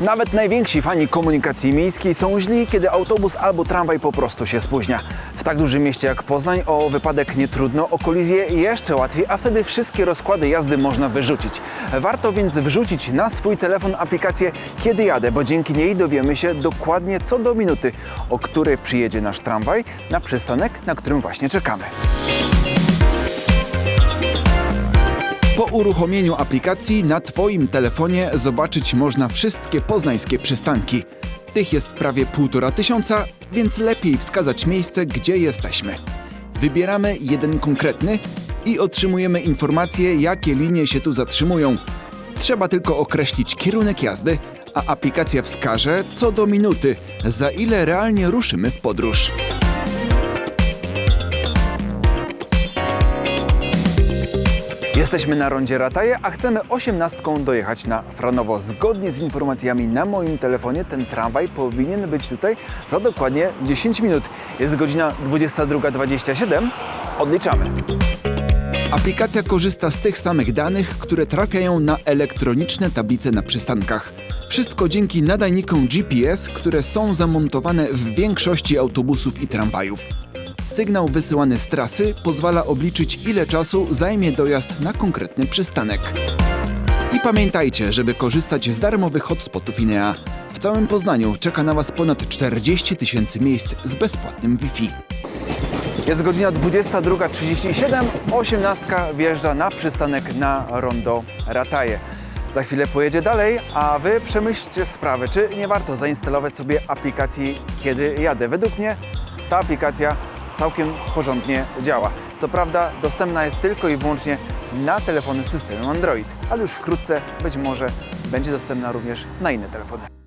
Nawet najwięksi fani komunikacji miejskiej są źli, kiedy autobus albo tramwaj po prostu się spóźnia. W tak dużym mieście jak Poznań o wypadek nie trudno, o kolizję jeszcze łatwiej, a wtedy wszystkie rozkłady jazdy można wyrzucić. Warto więc wrzucić na swój telefon aplikację Kiedy jadę, bo dzięki niej dowiemy się dokładnie co do minuty, o której przyjedzie nasz tramwaj na przystanek, na którym właśnie czekamy. Po uruchomieniu aplikacji na Twoim telefonie zobaczyć można wszystkie poznańskie przystanki. Tych jest prawie półtora tysiąca, więc lepiej wskazać miejsce, gdzie jesteśmy. Wybieramy jeden konkretny i otrzymujemy informację, jakie linie się tu zatrzymują. Trzeba tylko określić kierunek jazdy, a aplikacja wskaże co do minuty, za ile realnie ruszymy w podróż. Jesteśmy na rondzie Rataje, a chcemy osiemnastką dojechać na Franowo. Zgodnie z informacjami na moim telefonie ten tramwaj powinien być tutaj za dokładnie 10 minut. Jest godzina 22.27. Odliczamy. Aplikacja korzysta z tych samych danych, które trafiają na elektroniczne tablice na przystankach. Wszystko dzięki nadajnikom GPS, które są zamontowane w większości autobusów i tramwajów. Sygnał wysyłany z trasy pozwala obliczyć, ile czasu zajmie dojazd na konkretny przystanek. I pamiętajcie, żeby korzystać z darmowych hotspotów INEA. W całym Poznaniu czeka na Was ponad 40 tysięcy miejsc z bezpłatnym Wi-Fi. Jest godzina 22.37, 18 wjeżdża na przystanek na rondo Rataje. Za chwilę pojedzie dalej, a Wy przemyślcie sprawę, czy nie warto zainstalować sobie aplikacji Kiedy jadę. Według mnie ta aplikacja całkiem porządnie działa. Co prawda dostępna jest tylko i wyłącznie na telefony systemu Android, ale już wkrótce być może będzie dostępna również na inne telefony.